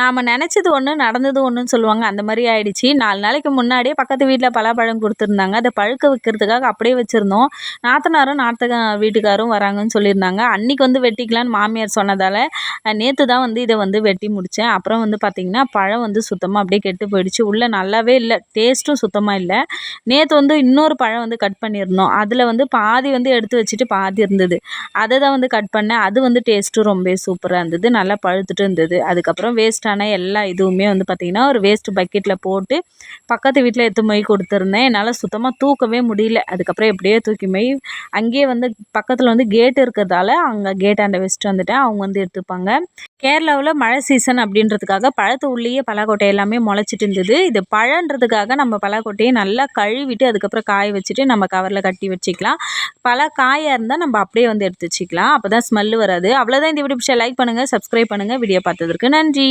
நாம் நினச்சது ஒன்று நடந்தது ஒன்றுன்னு சொல்லுவாங்க. அந்த மாதிரி ஆயிடுச்சு. நாலு நாளைக்கு முன்னாடியே பக்கத்து வீட்டில் பலாப்பழம் கொடுத்துருந்தாங்க. அதை பழுக்க வைக்கிறதுக்காக அப்படியே வச்சுருந்தோம். நாத்தனாரும் நாத்தக வீட்டுக்காரும் வராங்கன்னு சொல்லியிருந்தாங்க. அன்றைக்கி வந்து வெட்டிக்கலான்னு மாமியார் சொன்னதால் நேற்று தான் வந்து இதை வந்து வெட்டி முடித்தேன் அப்புறம் வந்து பார்த்திங்கன்னா பழம் வந்து சுத்தமாக அப்படியே கெட்டு போயிடுச்சு. உள்ளே நல்லாவே இல்லை. டேஸ்ட்டும் சுத்தமாக இல்லை. நேற்று வந்து இன்னொரு பழம் வந்து கட் பண்ணியிருந்தோம். அதில் வந்து பாதி வந்து எடுத்து வச்சுட்டு பாதி இருந்தது. அதை தான் வந்து கட் பண்ணேன். அது வந்து டேஸ்ட்டும் ரொம்ப சூப்பராக இருந்தது. நல்லா பழுத்துட்டு இருந்தது. அதுக்கப்புறம் வேஸ்ட் வேஸ்ட்டான எல்லா இதுவுமே வந்து பார்த்திங்கன்னா ஒரு வேஸ்ட் பக்கெட்டில் போட்டு பக்கத்து வீட்டில் எடுத்து மொய் கொடுத்துருந்தேன். என்னால் சுத்தமாக தூக்கவே முடியல. அதுக்கப்புறம் எப்படியோ தூக்கி மொய் அங்கேயே வந்து பக்கத்தில் வந்து கேட் இருக்கிறதால அங்கே கேட்டாண்ட வச்சுட்டு வந்துட்டேன். அவங்க வந்து எடுத்துப்பாங்க. கேரளாவில் மழை சீசன் அப்படின்றதுக்காக பழத்து உள்ளேயே பலாக்கொட்டை எல்லாமே முளைச்சிட்டு இருந்தது. இது பழன்றதுக்காக நம்ம பலாக்கொட்டையை நல்லா கழுவிட்டு அதுக்கப்புறம் காய வச்சுட்டு நம்ம கவரில் கட்டி வச்சுக்கலாம். பல காயாக இருந்தால் நம்ம அப்படியே வந்து எடுத்து வச்சுக்கலாம். அப்போ தான் ஸ்மெல்லு வராது. அவ்வளோதான் இந்த வீடியோ பிடிச்சா லைக் பண்ணுங்கள் சப்ஸ்கிரைப் பண்ணுங்கள் வீடியோ பார்த்ததற்கு நன்றி.